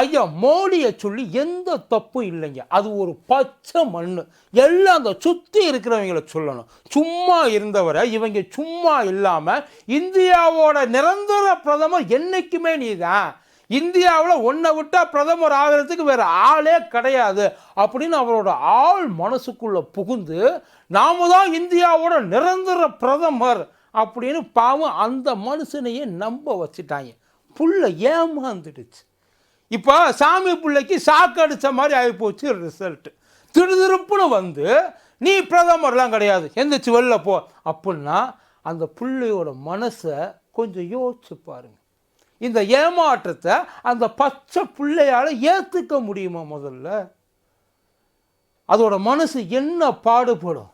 ஐயா மோடியை சொல்லி எந்த தப்பும் இல்லைங்க. அது ஒரு பச்சை மண் எல்லாம் அந்த சுற்றி இருக்கிறவங்கள சொல்லணும். சும்மா இருந்தவரை இவங்க சும்மா இல்லாமல் இந்தியாவோட நிரந்தர பிரதமர் என்னைக்குமே நீதான். இந்தியாவில் ஒன்றை விட்டால் பிரதமர் ஆகிறதுக்கு வேறு ஆளே கிடையாது அப்படின்னு அவரோட ஆள் மனசுக்குள்ளே புகுந்து நாம தான் இந்தியாவோட நிரந்தர பிரதமர் அப்படின்னு பாவம் அந்த மனுஷனையே நம்ப வச்சுட்டாங்க. புள்ள ஏமாந்துடுச்சு. இப்போ சாமி பிள்ளைக்கு சாக்கு அடித்த மாதிரி ஆகிப்போச்சு ரிசல்ட்டு திருதிருப்புன்னு வந்து நீ பிரதமர்லாம் கிடையாது எந்திரிச்சு வெளில போ. அப்படின்னா அந்த பிள்ளையோட மனசை கொஞ்சம் யோசிச்சு பாருங்க. இந்த ஏமாற்றத்தை அந்த பச்சை பிள்ளையால் ஏற்றுக்க முடியுமா முதல்ல? அதோட மனசு என்ன பாடுபடும்?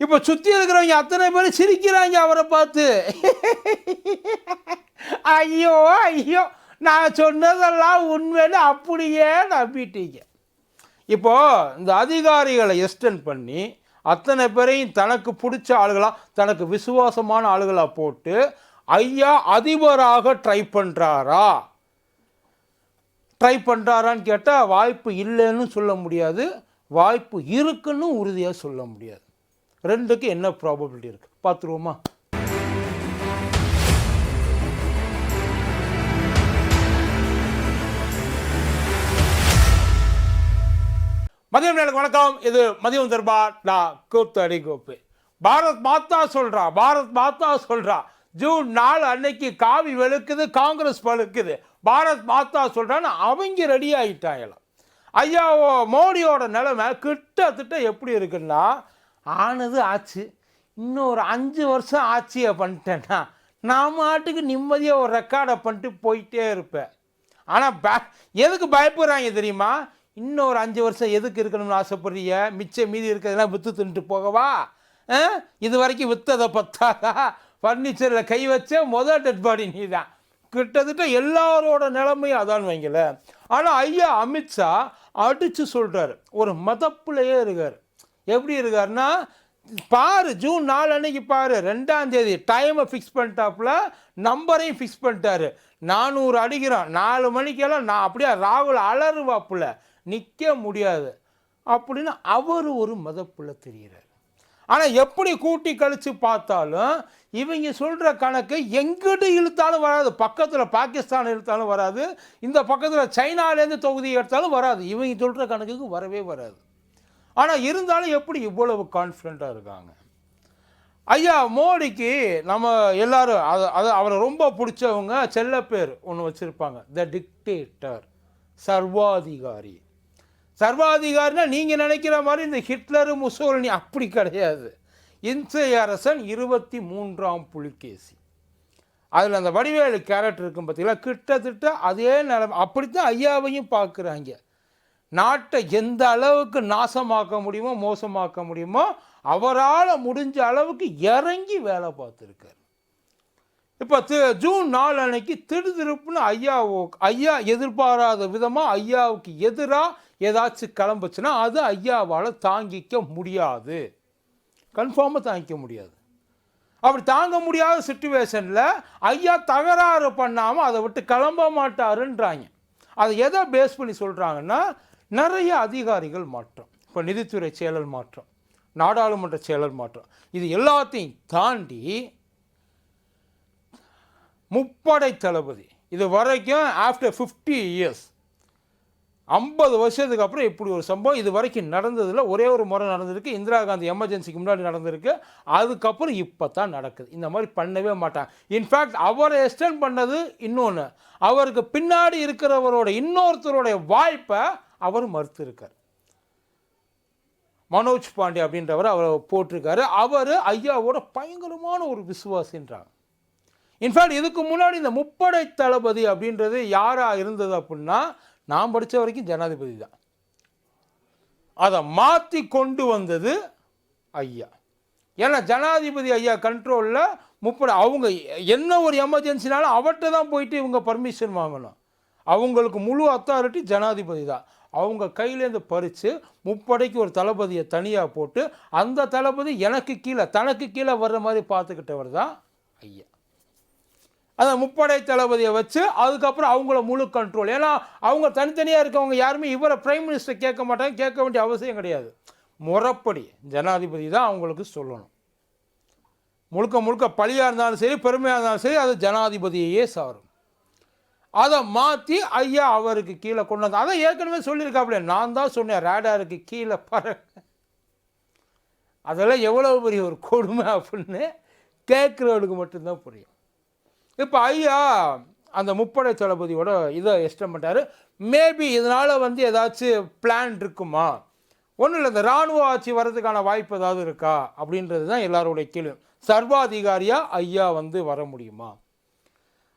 இப்போ சுற்றி இருக்கிறவங்க அத்தனை பேர் சிரிக்கிறாங்க அவரை பார்த்து. ஐயோ ஐயோ. நான் சொன்னதெல்லாம் உண்மைன்னு அப்படியே நம்பிட்டீங்க. இப்போது இந்த அதிகாரிகளை எக்ஸ்டெண்ட் பண்ணி அத்தனை பேரையும் தனக்கு பிடிச்ச ஆளுகளாக தனக்கு விசுவாசமான ஆளுகளாக போட்டு ஐயா அதிபராக ட்ரை பண்ணுறாரா ட்ரை பண்ணுறாரான்னு கேட்டால் வாய்ப்பு இல்லைன்னு சொல்ல முடியாது. வாய்ப்பு இருக்குன்னு உறுதியாக சொல்ல முடியாது. ரெண்டுக்கு என்ன ப்ராபபிலிட்டி இருக்குது பார்த்துருவோமா? மதியம் நேரம் வணக்கம். இது மதியம் தர்பார் நான் கூத்தடி கோப்பு. பாரத் மாதா சொல்றா பாரத் மாதா சொல்றா ஜூன் நாலு அன்னைக்கு காவி வெளுக்குது காங்கிரஸ் பழுக்குது. பாரத் மாதா சொல்கிறான்னு அவங்க ரெடி ஆகிட்டாங்களாம் ஐயா மோடியோட நிலைமை கிட்டத்தட்ட எப்படி இருக்குன்னா ஆனது ஆச்சு. இன்னும் ஒரு அஞ்சு வருஷம் ஆட்சியை பண்ணிட்டேன்னா நான் மாட்டுக்கு நிம்மதியாக ஒரு ரெக்கார்டை பண்ணிட்டு போயிட்டே இருப்பேன். ஆனால் ப எதுக்கு பயப்படுறாங்க தெரியுமா? இன்னும் ஒரு அஞ்சு வருஷம் எதுக்கு இருக்கணும்னு ஆசைப்படுறிய மிச்சம் மீதி இருக்கிறதெல்லாம் விற்று தின்ட்டு போகவா? ஆ? இது வரைக்கும் விற்றதை பத்தாதா? ஃபர்னிச்சரில் கை வச்ச முதல் டெட் பாடி நீ தான் கிட்டத்தட்ட எல்லாரோட நிலைமையும் அதான் வைங்கல ஆனால் ஐயா அமித்ஷா அடித்து சொல்கிறாரு ஒரு மதப்புலையே இருக்கார். எப்படி இருக்காருன்னா பாரு ஜூன் நாலு அன்னைக்கு பாரு ரெண்டாம் தேதி டைமை ஃபிக்ஸ் பண்ணிட்டாப்புல நம்பரையும் ஃபிக்ஸ் பண்ணிட்டாரு. நானூறு அடிக்கிறோம் நாலு மணிக்கெல்லாம் நான் அப்படியே ராகுல் அலறுவாப்புல. நிற்க முடியாது அப்படின்னு அவர் ஒரு மதப்புள்ள தெரிகிறார் ஆனால் எப்படி கூட்டி கழித்து பார்த்தாலும் இவங்க சொல்கிற கணக்கு எங்கிட்டு இழுத்தாலும் வராது. பக்கத்தில் பாகிஸ்தான் இழுத்தாலும் வராது. இந்த பக்கத்தில் சைனாலேருந்து தொகுதி எடுத்தாலும் வராது. இவங்க சொல்கிற கணக்குக்கு வரவே வராது. ஆனால் இருந்தாலும் எப்படி இவ்வளவு கான்ஃபிடண்ட்டாக இருக்காங்க? ஐயா மோடிக்கு நம்ம எல்லாரும் அது அது அவரை ரொம்ப பிடிச்சவங்க செல்ல பேர் ஒன்று வச்சுருப்பாங்க. த டிக்டேட்டர் சர்வாதிகாரி. சர்வாதிகாரினா நீங்கள் நினைக்கிற மாதிரி இந்த ஹிட்லரு முசோலினி அப்படி கிடையாது. இன்சை அரசன் இருபத்தி மூன்றாம் புலிகேசி. அதில் அந்த வடிவேலு கேரக்டர் இருக்கும் பார்த்தீங்களா கிட்டத்தட்ட அதே நிலைமை. அப்படித்தான் ஐயாவையும் பார்க்குறாங்க. நாட்டை எந்த அளவுக்கு நாசமாக்க முடியுமோ மோசமாக்க முடியுமோ அவரால் முடிஞ்ச அளவுக்கு இறங்கி வேலை பார்த்துருக்கார். இப்போ தி ஜூன் நாலு அன்னைக்கு திடுதிருப்புன்னு ஐயாவோ ஐயா எதிர்பாராத விதமாக ஐயாவுக்கு எதிராக ஏதாச்சும் கிளம்புச்சுன்னா அது ஐயாவால் தாங்கிக்க முடியாது. கன்ஃபார்மாக தாங்கிக்க முடியாது. அப்படி தாங்க முடியாத சுச்சுவேஷனில் ஐயா தகராறு பண்ணாமல் அதை விட்டு கிளம்ப மாட்டாருன்றாங்க. அதை எதை பேஸ் பண்ணி சொல்கிறாங்கன்னா நிறைய அதிகாரிகள் மாற்றம். இப்போ நிதித்துறை செயலர் மாற்றம் நாடாளுமன்ற செயலர் மாற்றம். இது எல்லாத்தையும் தாண்டி முப்படை தளபதி இது வரைக்கும் ஆஃப்டர் ஃபிஃப்டி இயர்ஸ் ஐம்பது வருஷத்துக்கு அப்புறம் இப்படி ஒரு சம்பவம் இது வரைக்கும் நடந்ததில் ஒரே ஒரு முறை நடந்திருக்கு. இந்திரா காந்தி எமர்ஜென்சிக்கு முன்னாடி நடந்திருக்கு. அதுக்கப்புறம் இப்போ தான் நடக்குது. இந்த மாதிரி பண்ணவே மாட்டாங்க. இன்ஃபேக்ட் அவரை எக்ஸ்டெண்ட் பண்ணது இன்னொன்று அவருக்கு பின்னாடி இருக்கிறவரோட இன்னொருத்தருடைய வாய்ப்பை அவர் மறுத்திருக்கார். மனோஜ் பாண்டே அப்படின்றவர் அவரை போட்டிருக்காரு. அவர் ஐயாவோட பயங்கரமான ஒரு விசுவாசின்றாங்க. இன்ஃபேக்ட் இதுக்கு முன்னாடி இந்த முப்படை தளபதி அப்படின்றது யாராக இருந்தது அப்படின்னா நான் படித்த வரைக்கும் ஜனாதிபதி தான். அதை மாற்றி கொண்டு வந்தது ஐயா. ஏன்னா ஜனாதிபதி ஐயா கண்ட்ரோலில் முப்படை அவங்க என்ன ஒரு எமர்ஜென்சினாலும் அவர்கிட்ட தான் போயிட்டு இவங்க பர்மிஷன் வாங்கணும். அவங்களுக்கு முழு அத்தாரிட்டி ஜனாதிபதி தான். அவங்க கையிலேருந்து பறித்து முப்படைக்கு ஒரு தளபதியை தனியாக போட்டு அந்த தளபதி எனக்கு கீழே தனக்கு கீழே வர்ற மாதிரி பார்த்துக்கிட்டவர் தான் ஐயா. அந்த முப்படை தளபதியை வச்சு அதுக்கப்புறம் அவங்கள முழு கண்ட்ரோல் ஏன்னா அவங்க தனித்தனியாக இருக்கவங்க யாருமே இவரை பிரைம் மினிஸ்டர் கேட்க மாட்டாங்க கேட்க வேண்டிய அவசியம் கிடையாது. முறைப்படி ஜனாதிபதி தான் அவங்களுக்கு சொல்லணும். முழுக்க முழுக்க பழியாக இருந்தாலும் சரி பெருமையாக இருந்தாலும் சரி அது ஜனாதிபதியையே சாரும். அதை மாற்றி ஐயா அவருக்கு கீழே கொண்டு வந்து அதை ஏற்கனவே சொல்லியிருக்காப்புல நான் தான் சொன்னேன் ரேடாருக்கு கீழே பறங்க அதெல்லாம் எவ்வளோ பெரிய ஒரு கொடுமை அப்படின்னு கேட்குறவனுக்கு மட்டும்தான் புரியும். இப்போ ஐயா அந்த முப்படை தளபதியோட இதை எஸ்டம் பண்ணிட்டாரு. மேபி இதனால் வந்து ஏதாச்சும் பிளான் இருக்குமா? ஒன்றும் இல்லை இந்த இராணுவ ஆட்சி வர்றதுக்கான வாய்ப்பு ஏதாவது இருக்கா? அப்படின்றது தான் எல்லாருடைய கேள்வி. சர்வாதிகாரியாக ஐயா வந்து வர முடியுமா?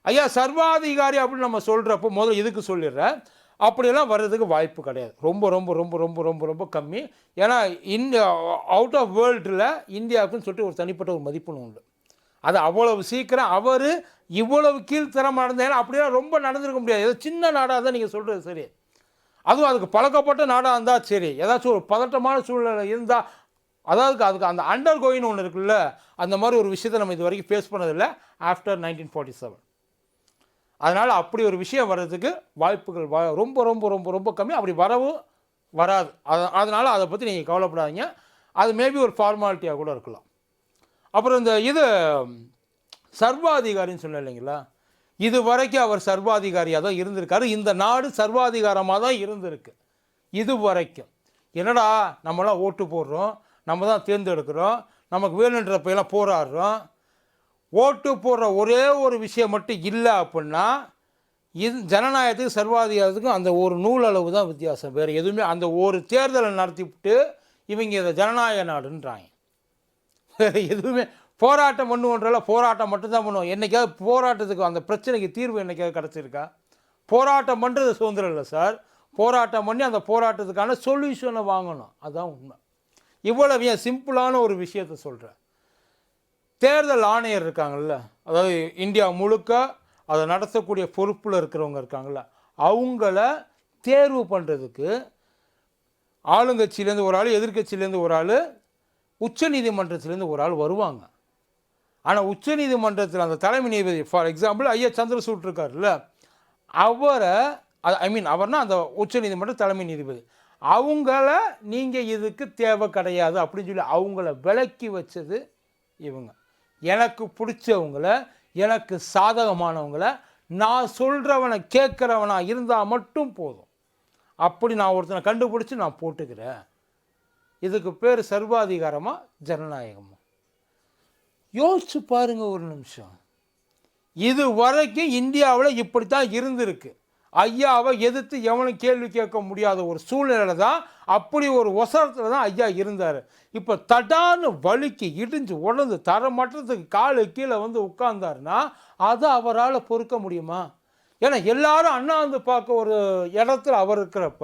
ஐயா சர்வாதிகாரி அப்படின்னு நம்ம சொல்கிறப்போ முதல்ல இதுக்கு சொல்லிடுறேன். அப்படியெல்லாம் வர்றதுக்கு வாய்ப்பு கிடையாது. ரொம்ப ரொம்ப ரொம்ப ரொம்ப ரொம்ப ரொம்ப கம்மி. ஏன்னா இந்தியா அவுட் ஆஃப் வேர்ல்டில் இந்தியாவுக்குன்னு சொல்லிட்டு ஒரு தனிப்பட்ட ஒரு மதிப்புன்னு உண்டு. அது அவ்வளவு சீக்கிரம் அவர் இவ்வளவு கீழ்த்தரமாக நடந்தேன்னா அப்படியெல்லாம் ரொம்ப நடந்திருக்க முடியாது. ஏதோ சின்ன நாடாக தான் நீங்கள் சொல்கிறது சரி. அதுவும் அதுக்கு பழக்கப்பட்ட நாடாக இருந்தால் சரி. ஏதாச்சும் ஒரு பதட்டமான சூழ்நிலை இருந்தால் அதாவது அதுக்கு அந்த அண்டர் கோயின்னு ஒன்று இருக்குல்ல அந்த மாதிரி ஒரு விஷயத்தை நம்ம இது வரைக்கும் ஃபேஸ் பண்ணதில்லை. ஆஃப்டர் நைன்டீன் ஃபார்ட்டி செவன் அதனால் அப்படி ஒரு விஷயம் வர்றதுக்கு வாய்ப்புகள் வ ரொம்ப ரொம்ப ரொம்ப ரொம்ப கம்மி. அப்படி வரவும் வராது. அது அதனால் அதை பற்றி நீங்கள் கவலைப்படாதீங்க. அது மேபி ஒரு ஃபார்மாலிட்டியாக கூட இருக்கலாம். அப்புறம் இந்த இது சர்வாதிகாரின்னு சொன்னேன் இல்லைங்களா? இது வரைக்கும் அவர் சர்வாதிகாரியாக தான் இருந்திருக்காரு. இந்த நாடு சர்வாதிகாரமாக தான் இருந்திருக்கு. இது வரைக்கும். என்னடா நம்மளாம் ஓட்டு போடுறோம். நம்ம தான் தேர்ந்தெடுக்கிறோம். நமக்கு வேணுன்றப்பெல்லாம் போராடுறோம். ஓட்டு போடுற ஒரே ஒரு விஷயம் மட்டும் இல்லை அப்படின்னா இது ஜனநாயகத்துக்கு சர்வாதிகாரத்துக்கும் அந்த ஒரு நூலளவு தான் வித்தியாசம். வேறு எதுவுமே அந்த ஒரு தேர்தலை நடத்திவிட்டு இவங்க இதை ஜனநாயக நாடுன்றாங்க. எதுவுமே போராட்டம் பண்ணுவோன்றல போராட்டம் மட்டும்தான் பண்ணுவோம். என்றைக்காவது போராட்டத்துக்கு அந்த பிரச்சனைக்கு தீர்வு என்றைக்காவது கிடச்சிருக்கா? போராட்டம் பண்ணுறது சுதந்திரம் இல்லை சார். போராட்டம் பண்ணி அந்த போராட்டத்துக்கான சொல்யூஷனை வாங்கணும். அதுதான் உண்மை. இவ்வளவு ஏன் சிம்பிளான ஒரு விஷயத்த சொல்கிறேன் தேர்தல் ஆணையர் இருக்காங்கள்ல அதாவது இந்தியா முழுக்க அதை நடத்தக்கூடிய பொறுப்பில் இருக்கிறவங்க இருக்காங்கல்ல அவங்கள தேர்வு பண்ணுறதுக்கு ஆளுங்கட்சியிலேருந்து ஒரு ஆள் எதிர்கட்சியிலேருந்து ஒரு ஆள் உச்சநீதிமன்றத்திலேருந்து ஒரு ஆள் வருவாங்க. ஆனால் உச்சநீதிமன்றத்தில் அந்த தலைமை நீதிபதி ஃபார் எக்ஸாம்பிள் ஐயா சந்திரசூட் இருக்கார்ல அவரை ஐ மீன் அவர்னா அந்த உச்சநீதிமன்ற தலைமை நீதிபதி. அவங்கள நீங்கள் இதுக்கு தேவை கிடையாது அப்படின்னு சொல்லி அவங்கள விலக்கி வச்சது இவங்க. எனக்கு பிடிச்சவங்கள எனக்கு சாதகமானவங்கள நான் சொல்கிறவனை கேட்குறவனா இருந்தால் மட்டும் போதும். அப்படி நான் ஒருத்தனை கண்டுபிடிச்சி நான் போட்டுக்கிறேன். இதுக்கு பேர் சர்வாதிகாரமாக ஜனநாயகமா? யோசிச்சு பாருங்கள் ஒரு நிமிஷம். இது வரைக்கும் இந்தியாவில் இப்படி தான் இருந்திருக்கு. ஐயாவை எதிர்த்து எவனும் கேள்வி கேட்க முடியாத ஒரு சூழ்நிலையில் தான் அப்படி ஒரு ஒசரத்தில் தான் ஐயா இருந்தார். இப்போ தடான்னு வலிக்கு இடிஞ்சு உடந்து தரமட்டத்துக்கு காலு கீழே வந்து உட்கார்ந்தாருன்னா அதை அவரால் பொறுக்க முடியுமா? ஏன்னா எல்லாரும் அண்ணாந்து பார்க்க ஒரு இடத்துல அவர் இருக்கிறப்ப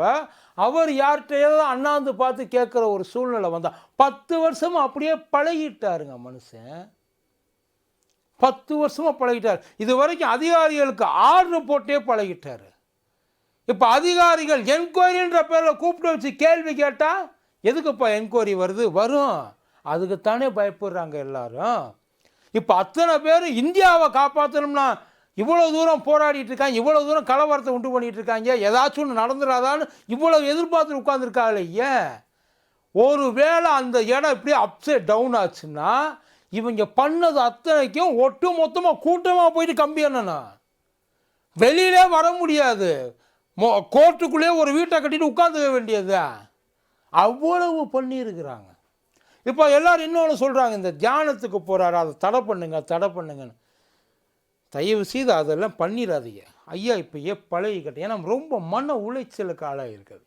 அவர் யார்கிட்டையாவது அண்ணாந்து பார்த்து கேட்குற ஒரு சூழ்நிலை வந்தால் பத்து வருஷமா அப்படியே பழகிட்டாருங்க மனுஷன். பத்து வருஷமாக பழகிட்டார். இது வரைக்கும் அதிகாரிகளுக்கு ஆர்டர் போட்டே பழகிட்டாரு. இப்போ அதிகாரிகள் என்கொயரின்ற பேரில் கூப்பிட்டு வச்சு கேள்வி கேட்டால் எதுக்குப்பா என்கொயரி வருது? வரும். அதுக்குத்தானே பயப்படுறாங்க எல்லாரும். இப்போ அத்தனை பேர் இந்தியாவை காப்பாற்றணும்னா இவ்வளோ தூரம் போராடிட்டு இருக்காங்க இவ்வளோ தூரம் கலவரத்தை உண்டு பண்ணிகிட்டு இருக்காங்க ஏதாச்சும் ஒன்று நடந்துடாதான்னு இவ்வளோ எதிர்பார்த்து உட்காந்துருக்காங்களே ஏன்? ஒரு வேளை அந்த இடம் இப்படியே அப்செட் டவுன் ஆச்சுன்னா இவங்க பண்ணது அத்தனைக்கும் ஒட்டு மொத்தமாக கூட்டமாக போயிட்டு கம்பி என்னண்ணா வெளியிலே வர முடியாது. மோ கோர்ட்டுக்குள்ளேயே ஒரு வீட்டை கட்டிட்டு உட்காந்துக்க வேண்டியது அவ்வளவு பண்ணியிருக்கிறாங்க. இப்போ எல்லோரும் இன்னொன்று சொல்கிறாங்க இந்த தியானத்துக்கு போகிறாரு அதை தடை பண்ணுங்க தடை பண்ணுங்கன்னு. தயவு செய்து அதெல்லாம் பண்ணிடாதீங்க ஐயா இப்போ ஏ பழகிக்கிட்டேன் ஏன்னா ரொம்ப மன உளைச்சலுக்கு ஆளாக இருக்குது.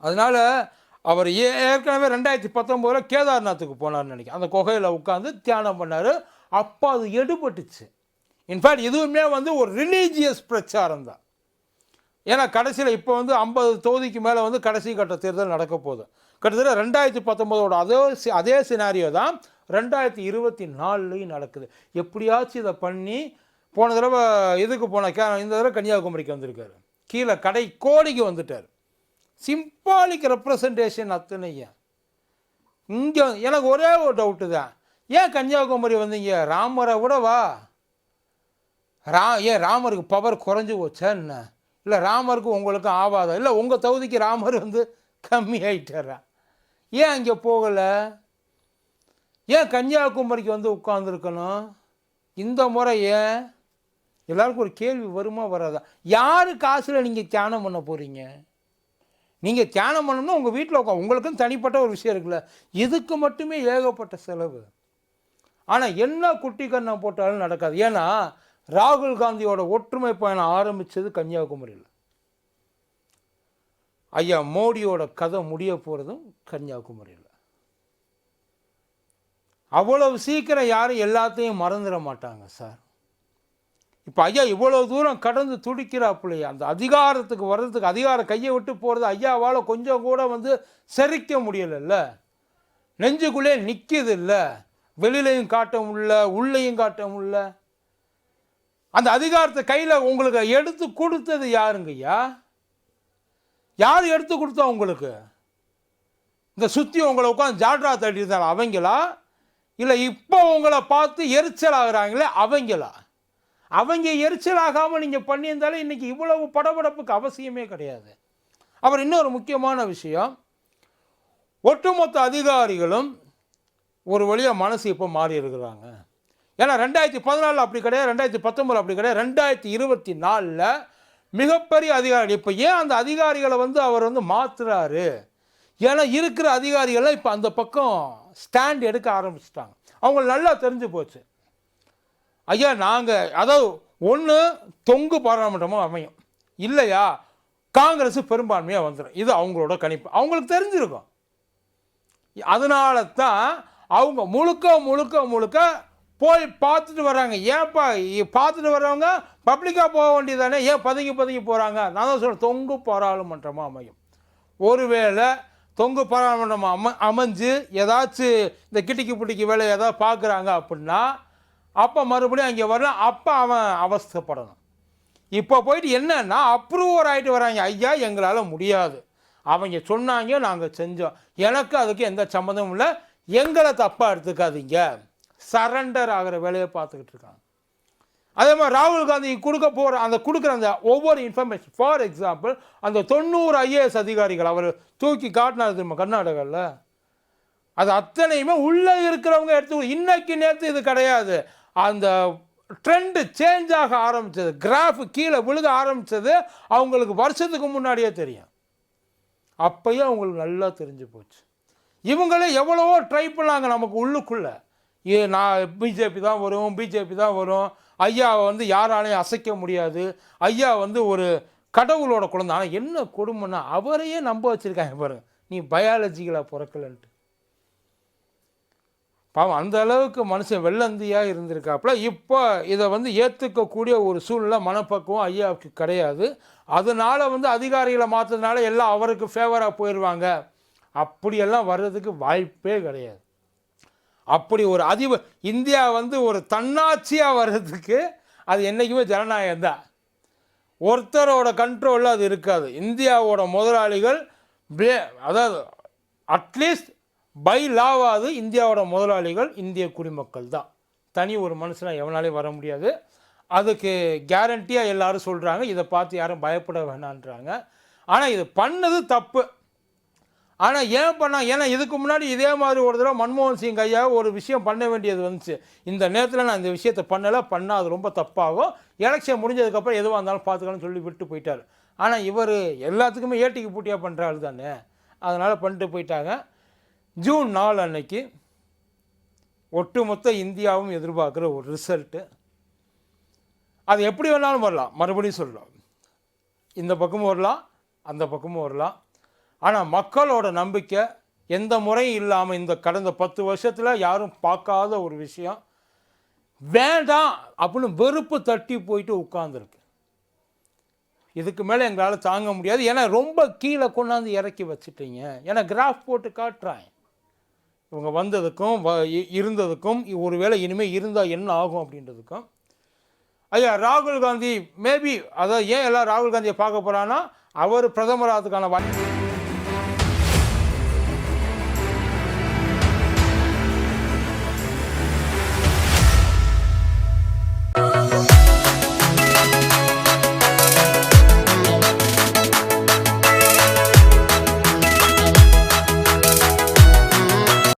அதனால் அவர் ஏற்கனவே ரெண்டாயிரத்தி பத்தொம்போதில் கேதார்நாத்துக்கு போனார்னு நினைக்கிறேன். அந்த குகையில் உட்காந்து தியானம் பண்ணார். அப்போ அது எடுபட்டுச்சு. இன்ஃபேக்ட் இதுவுமே வந்து ஒரு ரிலீஜியஸ் பிரச்சாரம் தான். ஏன்னா கடைசியில் இப்போ வந்து ஐம்பது தொகுதிக்கு மேலே வந்து கடைசி கட்ட தேர்தல் நடக்க போகுது. கிட்டத்தட்ட ரெண்டாயிரத்தி பத்தொம்போதோட அதே சி- அதே சினாரியோ தான் ரெண்டாயிரத்தி இருபத்தி நாலுலையும் நடக்குது. எப்படியாச்சும் இதை பண்ணி போன தடவை இதுக்கு போன கே இந்த தடவை கன்னியாகுமரிக்கு வந்திருக்காரு. கீழே கடை கோடிக்கு வந்துட்டார். சிம்பாலிக் ரெப்ரசன்டேஷன் அத்தனையும். இங்கே எனக்கு ஒரே ஒரு டவுட்டு தான். ஏன் கன்னியாகுமரி வந்தீங்க? ராமரை விட வா. ரா ஏன் ராமருக்கு பவர் குறைஞ்சு போச்சா என்ன? இல்லை ராமருக்கு உங்களுக்கு ஆவாதம் இல்லை உங்கள் தகுதிக்கு ராமர் வந்து கம்மி ஆயிட்டாரா ஏன் அங்கே போகலை? ஏன் கன்னியாகுமரிக்கு வந்து உட்காந்துருக்கணும் இந்த முறை ஏன் எல்லாருக்கும் ஒரு கேள்வி வருமா வராதா? யார் காசில் நீங்கள் தியானம் பண்ண போகிறீங்க நீங்கள் தியானம் பண்ணணும்னா உங்கள் வீட்டில் உட்கா உங்களுக்கும் தனிப்பட்ட ஒரு விஷயம் இருக்குல்ல. இதுக்கு மட்டுமே ஏகப்பட்ட செலவு. ஆனால் என்ன குட்டி கண்ணை போட்டாலும் நடக்காது. ஏன்னா ராகுல் காந்தியோட ஒற்றுமை பயணம் ஆரம்பித்தது கன்னியாகுமரியில். ஐயா மோடியோட கதை முடிய போகிறதும் கன்னியாகுமரியில். அவ்வளவு சீக்கிரம் யாரும் எல்லாத்தையும் மறந்துட மாட்டாங்க சார் இப்போ ஐயா இவ்வளோ தூரம் கடந்து துடிக்கிறாப்புலையே அந்த அதிகாரத்துக்கு வர்றதுக்கு அதிகாரம் கையை விட்டு போகிறது ஐயாவால் கொஞ்சம் கூட வந்து செரிக்க முடியலைல்ல. நெஞ்சுக்குள்ளே நிற்கிது இல்லை வெளியிலையும் காட்ட முடியல உள்ளேயும் காட்ட முடியல. அந்த அதிகாரத்தை கையில் உங்களுக்கு எடுத்து கொடுத்தது யாருங்கய்யா யார் எடுத்து கொடுத்தா உங்களுக்கு? இந்த சுற்றி உங்களை உட்காந்து ஜாட்ரா தட்டி இருந்தாலும் அவங்களா? இல்லை இப்போ உங்களை பார்த்து எரிச்சல் ஆகுறாங்களே அவங்களா? அவங்க எரிச்சல் ஆகாமல் நீங்கள் பண்ணியிருந்தாலே இன்றைக்கி இவ்வளவு படபடப்புக்கு அவசியமே கிடையாது. அப்புறம் இன்னொரு முக்கியமான விஷயம் ஒட்டுமொத்த அதிகாரிகளும் ஒரு வழியாக மனசு இப்போ மாறி இருக்கிறாங்க. ஏன்னா ரெண்டாயிரத்தி பதினாலில் அப்படி கிடையாது ரெண்டாயிரத்தி பத்தொம்பது அப்படி கிடையாது ரெண்டாயிரத்தி இருபத்தி நாலில் மிகப்பெரிய அதிகாரி. இப்போ ஏன் அந்த அதிகாரிகளை வந்து அவர் வந்து மாற்றுறாரு ஏன்னா இருக்கிற அதிகாரிகள்லாம் இப்போ அந்த பக்கம் ஸ்டாண்ட் எடுக்க ஆரம்பிச்சிட்டாங்க. அவங்க நல்லா தெரிஞ்சு போச்சு. ஐயா நாங்கள் அதாவது ஒன்று தொங்கு பாராளுமன்றமாக அமையும். இல்லையா? காங்கிரஸ் பெரும்பான்மையாக வந்துடும் இது அவங்களோட கணிப்பு. அவங்களுக்கு தெரிஞ்சிருக்கும். அதனால தான் அவங்க முழுக்க முழுக்க முழுக்க போய் பார்த்துட்டு வராங்க. ஏன்ப்பா பார்த்துட்டு வர்றவங்க பப்ளிக்காக போக வேண்டியதானே ஏன் பதுங்கி பதுங்கி போகிறாங்க நான் தான் சொல்கிறேன் தொங்கு பாராளுமன்றமாக அமையும். ஒருவேளை தொங்கு பாராளுமன்றம் அம அமைஞ்சு ஏதாச்சும் இந்த கிட்டிக்கு பிடிக்கு வேலை ஏதாவது பார்க்குறாங்க அப்படின்னா அப்போ மறுபடியும் அங்கே வரலாம் அப்போ அவன் அவஸ்தைப்படணும். இப்போ போயிட்டு என்னன்னா அப்ரூவர் ஆகிட்டு வராங்க. ஐயா எங்களால் முடியாது. அவங்க சொன்னாங்க நாங்கள் செஞ்சோம். எனக்கு அதுக்கு எந்த சம்மந்தமும் இல்லை. எங்களை தப்பாக எடுத்துக்காதீங்க. சரண்டர் ஆகிற வேலையை பார்த்துக்கிட்டு இருக்காங்க. அதே மாதிரி ராகுல் காந்தி கொடுக்க போகிற அந்த கொடுக்குற அந்த ஒவ்வொரு இன்ஃபர்மேஷன் ஃபார் எக்ஸாம்பிள் அந்த தொண்ணூறு ஐஏஎஸ் அதிகாரிகள் அவர் தூக்கி காட்டினார் திரும்ப கர்நாடகாவில் அது அத்தனையுமே உள்ளே இருக்கிறவங்க எடுத்து இன்னைக்கு நேற்று இது கிடையாது. அந்த ட்ரெண்டு சேஞ்ச் ஆக ஆரம்பித்தது கிராஃப் கீழே விழுக ஆரம்பித்தது அவங்களுக்கு வருஷத்துக்கு முன்னாடியே தெரியும். அப்பயே அவங்களுக்கு நல்லா தெரிஞ்சு போச்சு. இவங்களே எவ்வளவோ ட்ரை பண்ணாங்க நமக்கு உள்ளுக்குள்ளே. நான் பிஜேபி தான் வரும் பிஜேபி தான் வரும். ஐயாவை வந்து யாராலையும் அசைக்க முடியாது. ஐயா வந்து ஒரு கடவுளோட குழந்தை. ஆனால் என்ன கொடுமைன்னா அவரையே நம்ப வச்சுருக்காங்க பாருங்க. நீ பயாலஜிக்கலாக பிறக்கலன்ட்டு. பாவம் அந்த அளவுக்கு மனுஷன் வெள்ளந்தியாக இருந்திருக்காப்புல. இப்போ இதை வந்து ஏற்றுக்கக்கூடிய ஒரு சூழ்நிலை மனப்பக்குவம் ஐயாவுக்கு கிடையாது. அதனால் வந்து அதிகாரிகளை மாற்றுறதுனால எல்லாம் அவருக்கு ஃபேவராக போயிடுவாங்க அப்படியெல்லாம் வர்றதுக்கு வாய்ப்பே கிடையாது. அப்படி ஒரு அதிப இந்தியா வந்து ஒரு தன்னாட்சியாக வர்றதுக்கு அது என்றைக்குமே ஜனநாயகம் தான் ஒருத்தரோட கண்ட்ரோலில் அது இருக்காது. இந்தியாவோட முதலாளிகள் அதாவது அட்லீஸ்ட் பை லாவாது இந்தியாவோட முதலாளிகள் இந்திய குடிமக்கள் தான் தனி ஒரு மனுஷனாக எவனாலையும் வர முடியாது. அதுக்கு கேரண்டியாக எல்லாரும் சொல்கிறாங்க இதை பார்த்து யாரும் பயப்பட வேணான்றாங்க. ஆனால் இது பண்ணது தப்பு. ஆனால் ஏன் பண்ணால் ஏன்னா இதுக்கு முன்னாடி இதே மாதிரி ஒரு தடவை மன்மோகன் சிங் ஐயா ஒரு விஷயம் பண்ண வேண்டியது வந்துச்சு. இந்த நேரத்தில் நான் இந்த விஷயத்தை பண்ணலை. பண்ணால் அது ரொம்ப தப்பாகும். எலெக்ஷன் முடிஞ்சதுக்கப்புறம் எதுவாக இருந்தாலும் பார்த்துக்கலாம்னு சொல்லி விட்டு போயிட்டார். ஆனால் இவர் எல்லாத்துக்குமே ஏட்டிக்கு பூட்டியாக பண்ணுறாரு தானே. அதனால் பண்ணிட்டு போயிட்டாங்க. ஜூன் நாலு அன்னைக்கு ஒட்டுமொத்த இந்தியாவும் எதிர்பார்க்குற ஒரு ரிசல்ட்டு அது எப்படி வேணாலும் வரலாம். மறுபடியும் சொல்கிறோம் இந்த பக்கமும் வரலாம் அந்த பக்கமும் வரலாம். ஆனால் மக்களோட நம்பிக்கை எந்த முறையும் இல்லாமல் இந்த கடந்த பத்து வருஷத்தில் யாரும் பார்க்காத ஒரு விஷயம். வேண்டாம் அப்படின்னு வெறுப்பு தட்டி போயிட்டு உட்காந்துருக்கு இதுக்கு மேலே எங்களால் தாங்க முடியாது. ஏன்னா ரொம்ப கீழே கொண்டாந்து இறக்கி வச்சுட்டீங்க. ஏன்னா கிராஃப் போட்டு காட்டுறாங்க. இவங்க வந்ததுக்கும் வ இ- இருந்ததுக்கும் ஒருவேளை இனிமேல் இருந்தால் என்ன ஆகும் அப்படின்றதுக்கும். ஐயா ராகுல் காந்தி மேபி அதான் ஏன் எல்லாம் ராகுல் காந்தியை பார்க்க போகிறான்னா அவர் பிரதமர் வாய்ப்பு